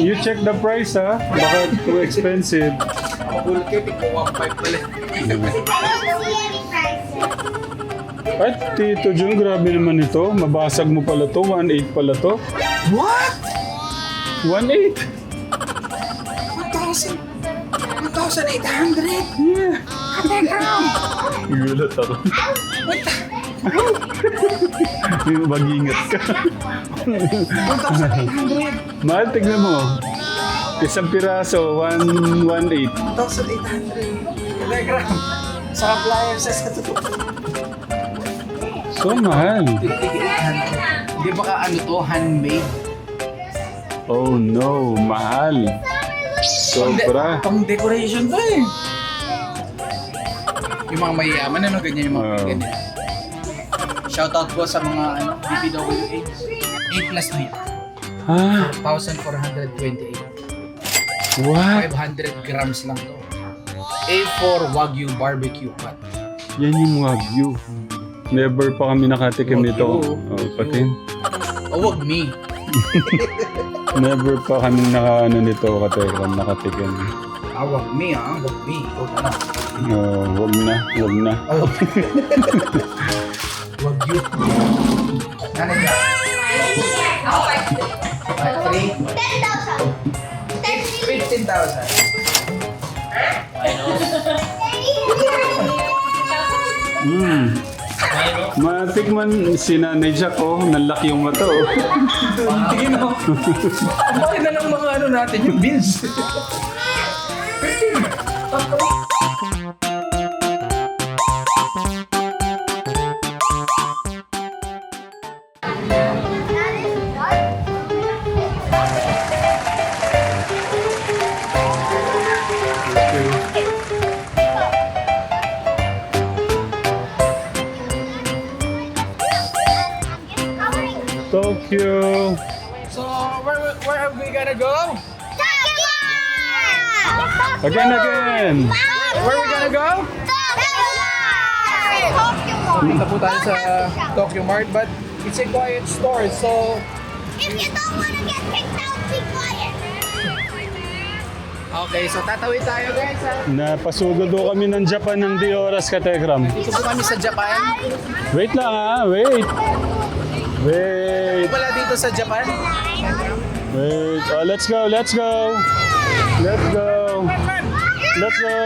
You check the price ha. Baka too expensive. Mabulkit, ikaw 1.5 pala. Ay, Tito Jun, grabe naman ito. Mabasag mo pala to. 1.8 pala to. What? 1.8? 1,000? 1,800? Yeah. Gulat ako. Mag-ingat ka. 1,800? Mahal, tignan mo. Isang piraso, 1.18. 1,800. Telegram. Sa appliances ka. So mahal. Hindi ba ka ano to, handmade? Oh no, mahal. Sobra. Pang decoration to eh. Yung mga mayayaman, ano, ganyan yung mga Oo. ganyan. Shoutout po sa mga ano, BPWA. 8 plus na yan. Ah, 1,428. what? 500 grams lang to. A4 Wagyu Barbecue Cut. Yan yung Wagyu. Never pa kami nakatikim nito. Wagyu. Oh, patin. O wag me. Never pa kami naka, ano nito, katekram, nakatikim. Ah, wag me ah. Wag me. Wag ano. Oh, wag na, wag na. Wagyu. Ano ka? Ah, three? 15,000. Mm. Matikman si Nanay Jack, oh. Nalaki yung mata, oh. Tingin mo. Bakit na lang mga ano natin yung bills? Tokyo. So, where, where have we gotta go? Again, again. Where we gonna go? Punta po tayo sa Tokyo Mart but it's a quiet store so If you don't want to get kicked out, be quiet. Okay, so tatawid tayo guys ha. Napasugod do kami ng Japan ng di oras. Dito po kami sa Japan. Wait lang, ah. Wait. Wait. Wala dito sa Japan. Wait. Oh, let's go, let's go. Let's go. Let's go.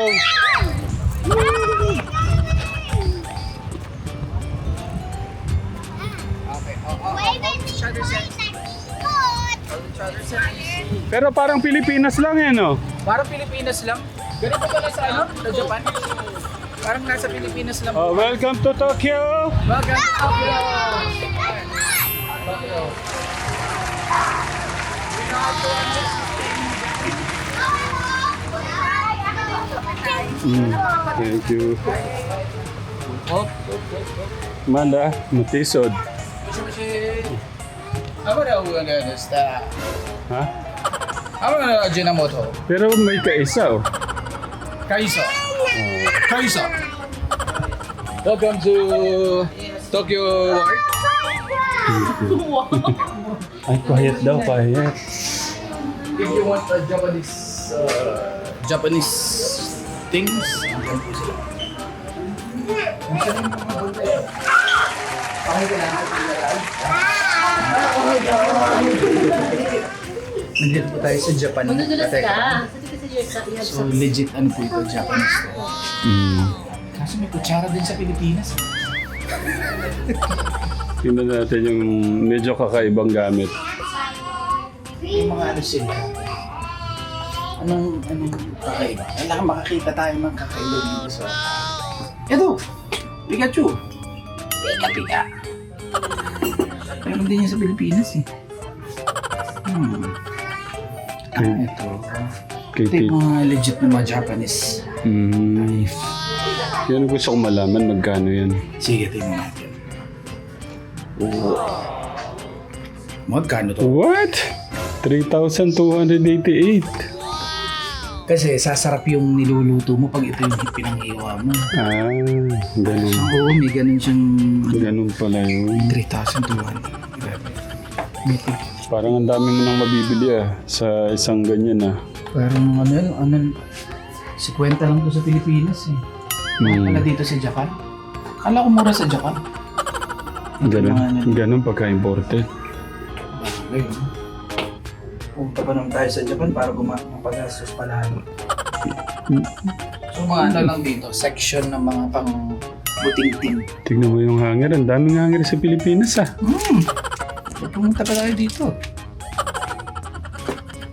Pero parang Pilipinas lang eh, no? Parang Pilipinas lang. Ganito pala sa ano? Sa Japan. Parang nasa Pilipinas lang. Oh, welcome to Tokyo. Welcome to Tokyo. Mm, thank you. Oh, Manda, matisod. Aba na uwa na nasta. Ha? Aba na Ajinomoto. Pero may kaisa, oh. Kaiso. Kaiso. Welcome to Tokyo Mart. Ay, quiet daw, quiet. If you want a Japanese uh, Japanese things, andyan po sila. Nandito po tayo sa Japan. Ka. So legit ano po ito, Japanese to. Mm. Kaso may kutsara din sa Pilipinas. Tingnan natin yung medyo kakaibang gamit. May mga ano sila. Anong, anong kakaiba? Kailangan makakita tayo ng kakaiba dito sa... Ito! Pikachu! Pika Pika! Meron din yan sa Pilipinas eh. Hmm. Ah, ito. Ito yung mga legit na mga Japanese. Mm. Yan ang gusto kong malaman, magkano yan. Sige, tingnan natin. Oo. Magkano to? What? 3,288. Kasi sasarap yung niluluto mo pag ito yung pinanghiwa mo. Ah, ganun. Oo, may ganun siyang Ganun pala yun. 3,200. Grabe. Parang ang dami mo nang mabibili ah, sa isang ganyan ah. Parang ano yun, ano, 50 lang to sa Pilipinas eh. Hmm. Wala dito sa Japan. Kala ko mura sa Japan. Ganun, ganun pagka-imported. Bagay, no? Punta pa naman tayo sa Japan para gumagastos pa lalo. So mga ano lang dito, section ng mga pang buting-ting. Tignan mo yung hanger. Ang daming hanger sa Pilipinas ah. Hmm. So, pumunta pa tayo dito.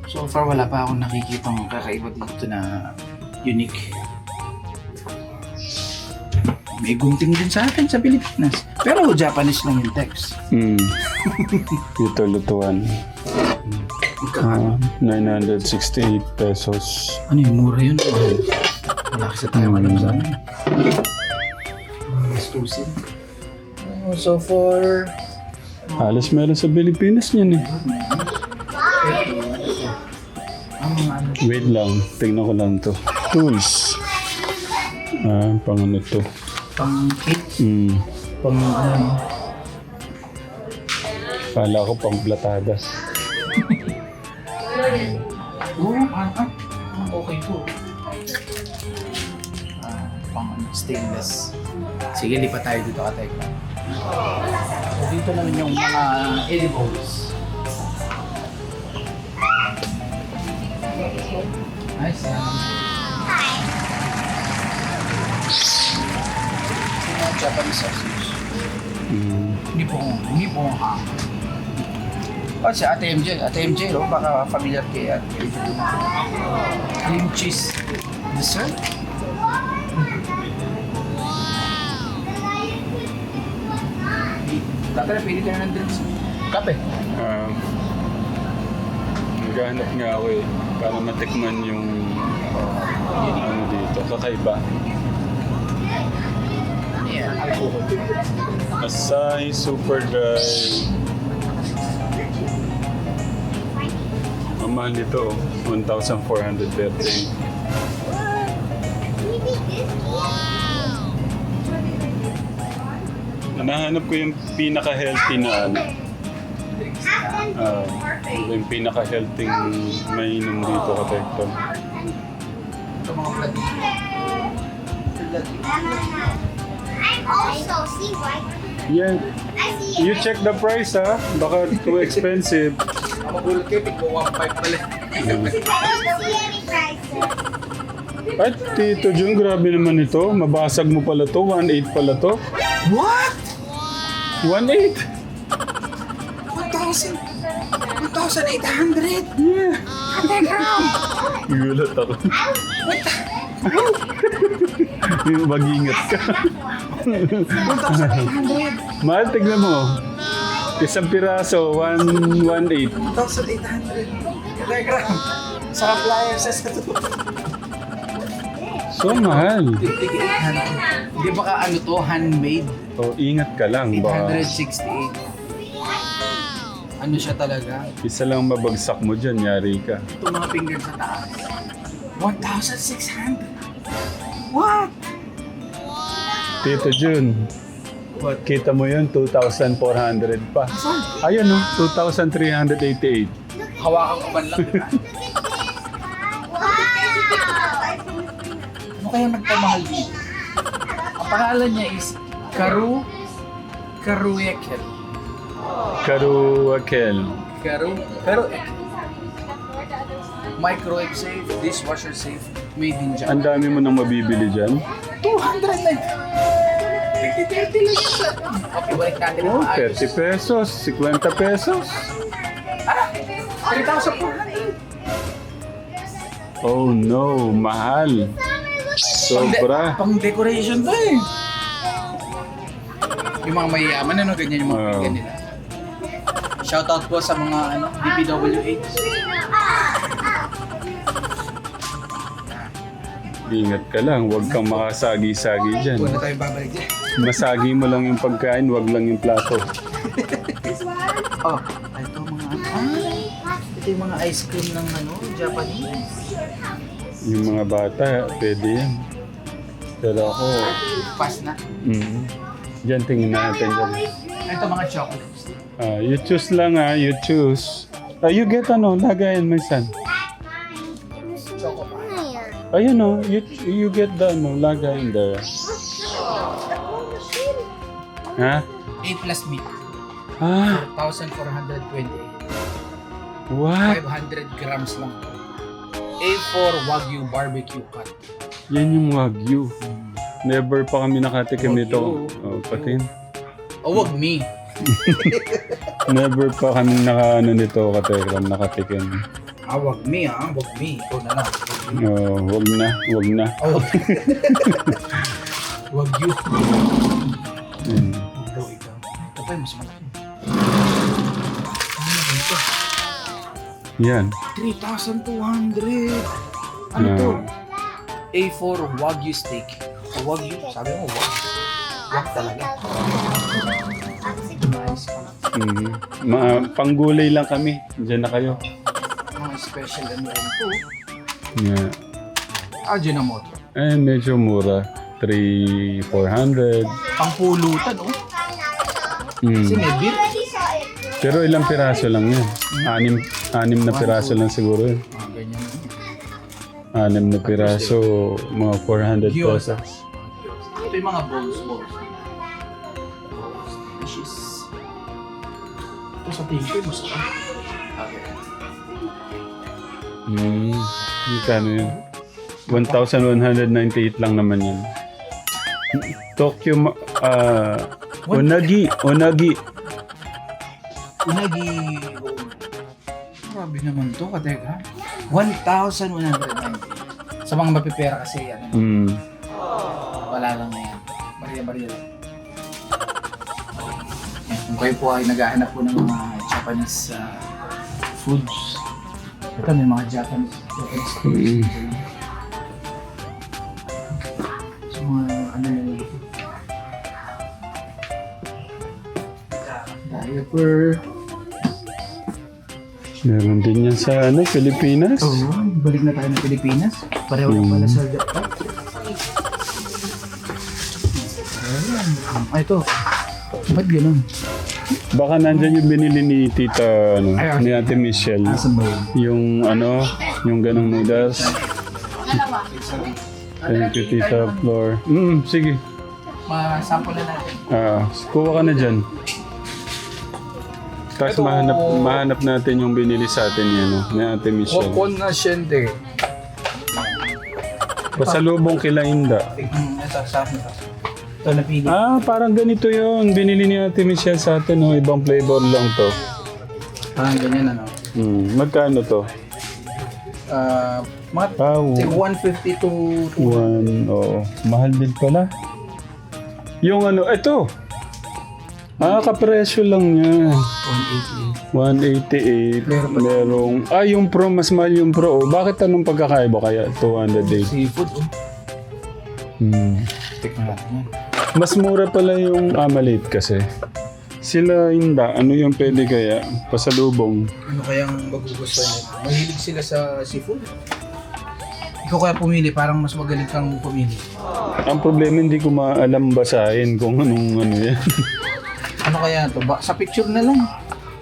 So far wala pa akong nakikitang kakaiba dito na unique. May gunting din sa akin sa Pilipinas. Pero Japanese lang yung text. Hmm. Ito lutuan. Ah, 968 pesos. Ano yung mura yun? Mahal. Wala kasi tayo alam sa amin. Exclusive. Oh, so for... Halos meron sa Pilipinas niyan eh. Wait lang, tingnan ko lang to. Tools. Ah, pang ano to. Pang cake, Hmm. pang ano, Kala ko pang platadas. Oo, ah, ah, ah, okay po. Ah, pang ano, stainless. Sige, lipat tayo dito ka Tekla. So, dito naman yung mga edibles. Nice. Um, mga Japanese sausage. Hmm. Hindi po, hindi po ha. Oh, si Ate MJ. Ate MJ, no? Baka familiar kay Ate MJ. Cream cheese dessert. Tatala, pili ka na ng drinks. Kape. Ah, naghahanap nga ako eh. Para matikman yung ano dito. Kakaiba. Asahi Super Dry. Ang mahal nito, 1,430. Nahanap ko yung pinaka-healthy na ano. Ah, yung pinaka-healthy mainom dito ka. Ito mga also see right. Yeah, I see you it. check the price ha. Baka too expensive. Ang magulat kayo, tigpo 1.5 pala. I don't see any prices. At Tito Jun, grabe naman ito. Mabasag mo pala to. 1.8 pala to. What? 1.8? 1,000? 1,800? Yeah. Gulat ako. Mag-ingat ka. 1,800? Mahal, tignan mo. Isang piraso, 1.18. 1,800. Telegram. Sa appliances na to. So mahal. Hindi ba ka ano to, handmade? O, ingat ka lang. Ba, 868. Ano siya talaga? isa lang mabagsak mo dyan, yari ka. Ito mga finger sa taas. 1,600. What? Tito Jun, What? kita mo yun, 2,400 pa. Ayun no, 2,388. Hawakan ko man lang. diba? Wow. Ano kaya nagpamahal dito? Ang pangalan niya is Karu Karuekel. Karuakel. Karu Karuekel. Microwave safe, dishwasher safe, made in Ang Japan. dami mo nang mabibili dyan. 200 lang. 30 lang yan. Okay, balik natin Oh, ang maayos. 30 pesos, 50 pesos. Ah! 3,400. Oh no, mahal. Sobra. Pang decoration to eh. Yung mga mayayaman, ano, ganyan yung mga Oo. bigyan nila. Shoutout po sa mga ano, DPWH. Ingat ka lang, huwag kang makasagi-sagi dyan. Huwag na tayo babalik dyan. Masagi mo lang yung pagkain, huwag lang yung plato. Oh, ito mga ano. Ah, ito yung mga ice cream ng ano, Japanese. Yung mga bata, pwede yan. Pero ako, Pass na. mm, dyan tingin natin dyan. Ito mga chocolates. Ah, you choose lang ah, you choose. Ah, you get ano, lagayan, my son. Ayun oh, you, you get the ano, lagayan there. Ha? 8 plus meat. Ah, 1,428. what? 500 grams lang. A4 Wagyu barbecue cut. Yan yung Wagyu. Never pa kami nakatikim Wagyu. nito. Oh, patin. O wag me. Never pa kami naka ano nito katekram nakatikim. Ah, wag me ah. Wag me. Ikaw na lang. Oh, wag na, wag na. Oh, wag Wagyu. Mm. Wag daw ikaw. Ito pa yung mas malaki. Ano ba ito? Yan. 3,200. Ano to? A4 Wagyu steak. O Wagyu? Sabi mo, wag. Wag talaga. Mm. Ma panggulay lang kami. Diyan na kayo. Mga special ano rin po. Yeah. Ajinomoto. Eh, medyo mura. 3, 400. Pangpulutan, oh. Kasi Mm. may beer. Pero ilang piraso lang yan. Anim, anim na piraso lang siguro yun. Mga ganyan. Anim na piraso, mga 400 Gyoza. pesos. Ito yung mga bowls, bowls. Bowls. Dishes. Ito sa tingin ko, mas Okay. Hmm, magkano yun? 1,198 lang naman yan. Tokyo, ma- ah, Onagi, Onagi. Unagi roll. Grabe naman to, kateka. 1,190. Sa mga mapipera kasi, ano, Hmm. wala lang na yan. Maria-maria lang. Yan, kung kayo po ay naghahanap po ng mga Japanese ah, foods, ito may mga Japanese, Japanese foods. Mm. So mga ano yun. Diaper. Meron din yan sa ano, Pilipinas. Oo, balik na tayo ng Pilipinas. Pareho lang pala sa Japan. Ayan. Ay, ito. Ba't ganun? Baka nandyan yung binili ni Tita, ano, ni Ate Michelle. Yung ano, yung ganong noodles. Thank you, Tita Flor. Mm, sige. Ma-sample na natin. Ah, kuha ka na dyan. Tapos Ito- mahanap, mahanap natin yung binili sa atin yan, no, ni Ate Michelle. Wapon na siyente. Pasalubong kila Inda. Hmm, ito, sa akin ito. Napili. Ah, parang ganito yun. Binili ni Ate Michelle sa atin, no? Ibang flavor lang to. Parang ganyan ano. Hmm, magkano to? Ah, mga Ah, say 150 to 200. one, oo. Mahal din pala. Yung ano, ito. Ah, kapresyo lang niya. 188. 188. Merong, ah, yung pro, mas mahal yung pro. Oh, bakit anong pagkakaiba kaya 208? Seafood. Oh. Hmm. Tikman natin yan. Mas mura pala yung Amalit kasi. Sila Inda, ano yung pwede kaya? Pasalubong. Ano kayang magugustuhan nila? Mahilig sila sa seafood. Ikaw kaya pumili, parang mas magaling kang pumili. Ang problema, hindi ko maalam basahin kung anong ano yan. Ano kaya to? Ba- sa picture na lang.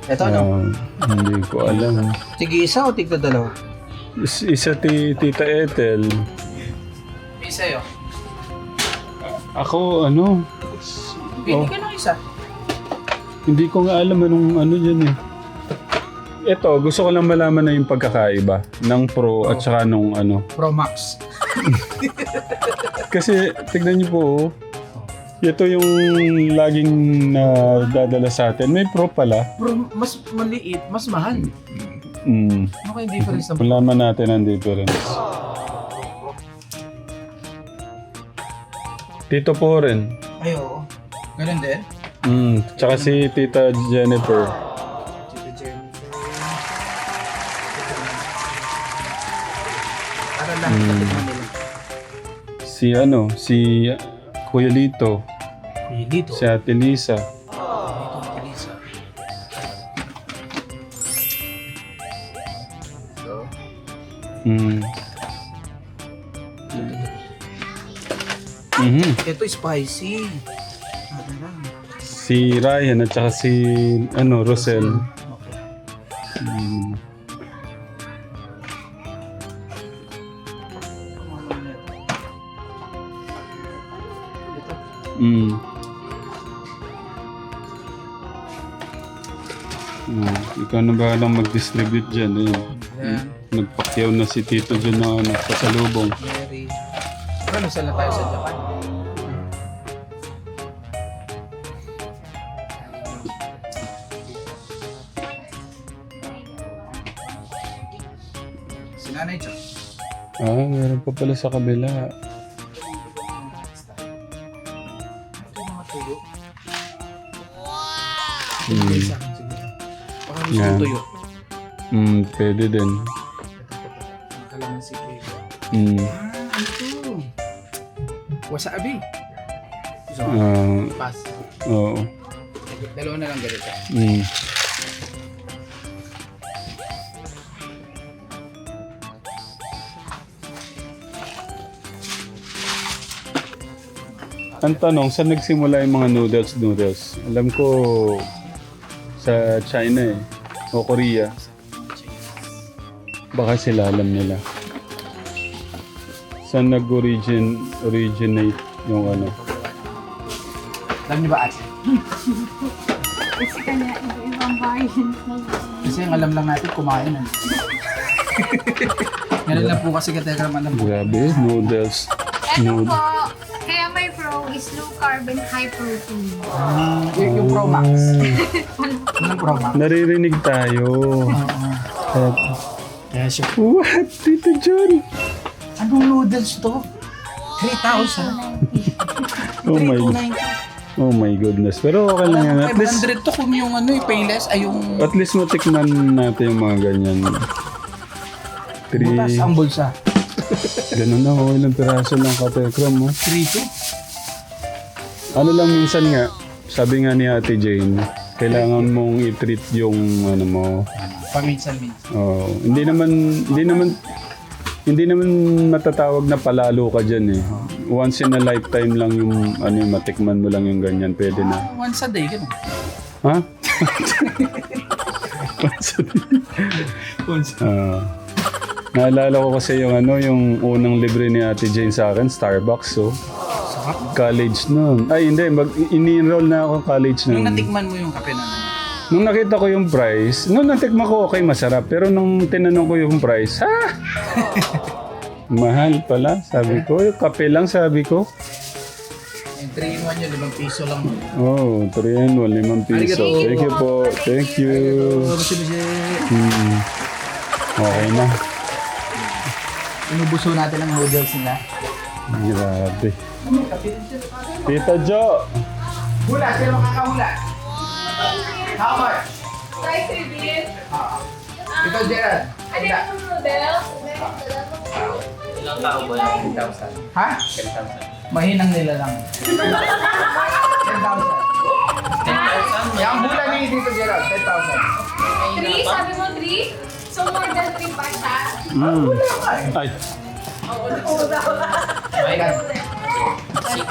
Ito ano? Ah, hindi ko alam. Tige isa o tigda dalawa? Is- Isa ti Tita Ethel. Isa yun. Ako, ano, Pili Oh. ka ng isa. hindi ko nga alam anong ano yan eh. Ito, gusto ko lang malaman na yung pagkakaiba ng pro at saka nung ano. Pro Max. Kasi, tignan niyo po, oh. ito yung laging nadadala sa atin. May pro pala. Pro, mas maliit, mas mahal. Mm. Ano kaya yung difference ng Malaman natin ang difference. Tito po rin. Ay, oo. Ganun din. Mm. Tsaka si Tita Jennifer. Tita Jennifer. Para lang Mm. katikman nila. Si ano, si Kuya Lito. Pili to. Si Ate Lisa. Dito, Elisa. So, Mm. Mhm. ito spicy. Ano lang. Si Ryan at saka si ano, Rosel. Okay. Mm. Mm. Mm. Ikaw na bahalang mag-distribute dyan. Eh. Yan. Nagpakyaw na si Tito dyan na ano, pasalubong. Mary. Ano sala tayo sa Japan? Nanay Chok. Ah, meron pa pala sa kabila. Ito yung mga tuyo. Mm. Sa akin siguro. Baka gusto Yan. yeah. tuyo. Mm, pwede din. Ang kalamansi kayo. Mm. Ah, ito. Wasabi. Gusto mo? Ah, Pass. oo. Dalawa na lang ganito. Mm. Ang tanong, saan nagsimula yung mga noodles noodles? Alam ko sa China eh. O Korea. Baka sila alam nila. Saan nag-origin originate yung ano? Alam niyo ba ate? Kasi kanya iba-ibang ng Kasi ang alam lang natin kumain. Ano? Ganun lang po kasi katekram alam mo. Grabe, noodles. Nood- po, is low carb and high protein. Y- yung Pro Max. Anong Pro Max? Naririnig tayo. Oo. Kaya, siya. What? Tito John? Anong noodles to? 3,000? Oh my, 3,290. oh my goodness. Pero okay lang yan. At least, 500 to kung yung ano, yung payless ay yung at least matikman natin yung mga ganyan. butas Three, ang bulsa. ganun na, oh, ilang piraso lang katekram mo. 3,2? Ano lang minsan nga, sabi nga ni Ate Jane, kailangan mong i-treat yung ano mo. Paminsan-minsan. Oh, hindi naman, hindi naman, hindi naman matatawag na palalo ka dyan eh. Once in a lifetime lang yung ano yung matikman mo lang yung ganyan, pwede na. Once a day, ganun. Ha? Ah. naalala ko kasi yung ano, yung unang libre ni Ate Jane sa akin, Starbucks, so. College noon. Ay, hindi. Mag, ini-enroll na ako college Nung noon. natikman mo yung kape na naman. Nung nakita ko yung price, nung natikman ko okay, masarap. Pero nung tinanong ko yung price, ha? Mahal pala, sabi ko. Yung kape lang, sabi ko. Yung 3 in 1 yun, 5 piso lang. Oh, 3 and 1, 5 piso. Arigato. Thank you po. Thank you. Oh. Hmm. Okay na. Inubuso natin ang noodles nila. Grabe. Tita Jo! Hula, sino makakahula? How much? Rice reveal? Ito, Gerald. Ano Hula. yung noodles? Ha? 10,000. Mahinang nila lang. 10,000. Yung hula ni dito, Gerald. 10,000. Three? Sabi mo three? So more than three pa siya? Mm. Ay, Ayan.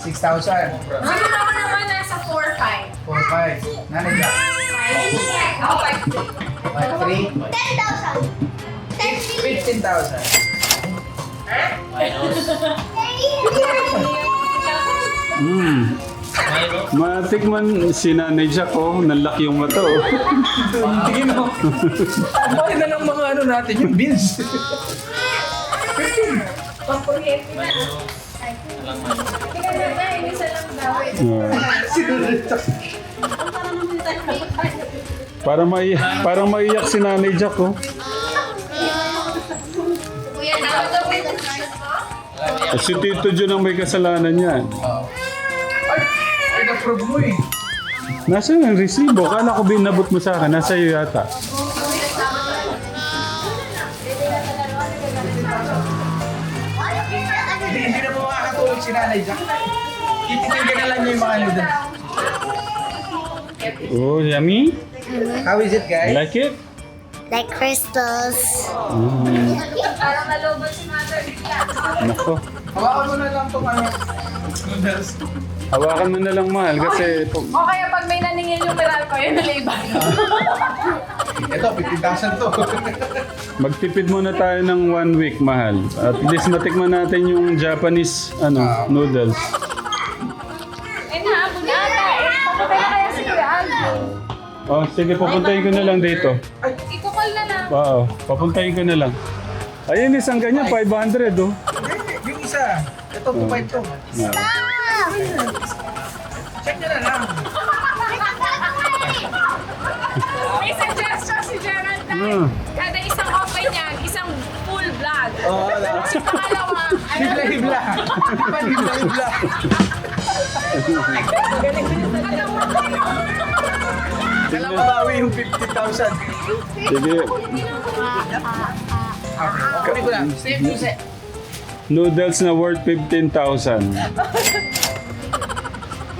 6,000. Ano naman naman nasa four, five? 4,500. Nanay ka. Ako, five. 5,300. 10,000. 15,000. mm. Matikman si Nanay Jack, oh. Nalaki yung mata, oh. Tingin mo. Bakit na lang mga ano natin yung bills? Pampuryente na. Tingnan Para may parang maiyak si Nanay Jack, oh. Si Tito John ang may kasalanan yan. Ay, ay, na-prove mo eh. Nasaan ang resibo? Kala ko binabot mo sa akin. Nasa iyo yata. Hindi, hindi na po makakatulog si Nanay Jack. Tititigyan na lang niya yung mga noodles. Oh, yummy. How is it, guys? Like it? Like crystals. Mm. Parang nalobat si mother. Nako. Hawakan mo na lang itong ano. Hawakan mo na lang mahal kasi po- O kaya pag may naningil yung Meralco, yun na liban. Ito, 50,000 to. magtipid muna tayo ng one week mahal. At least matikman natin yung Japanese ano noodles. Oh, sige, papuntahin ko na lang dito. Ikukol na lang. Wow, papuntahin ko na lang. Ayun, isang ganyan, 500 oh. Yung isa, ito, 2.5 to. Yeah. Check nyo na lang. May suggestion si Gerald Ah. Tay. Kada isang okay niya, isang full vlog. Oo, wala. Sa pangalawa, ano Hibla-hibla. Di ba hibla-hibla? Kailangan mabawi yung 50,000. Sige, Okay ko lang. Save to set. noodles na worth 15,000.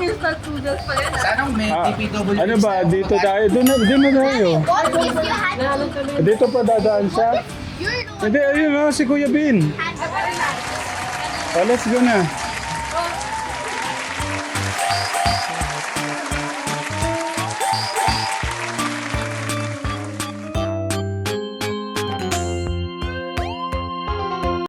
instant noodles pa yan. Sana may Ah, TPW. ano ba, dito tayo? Doon na, doon na tayo. What if you had Dito pa dadaan siya? your Hindi, ayun oh, si Kuya Bin. Oh, let's go na.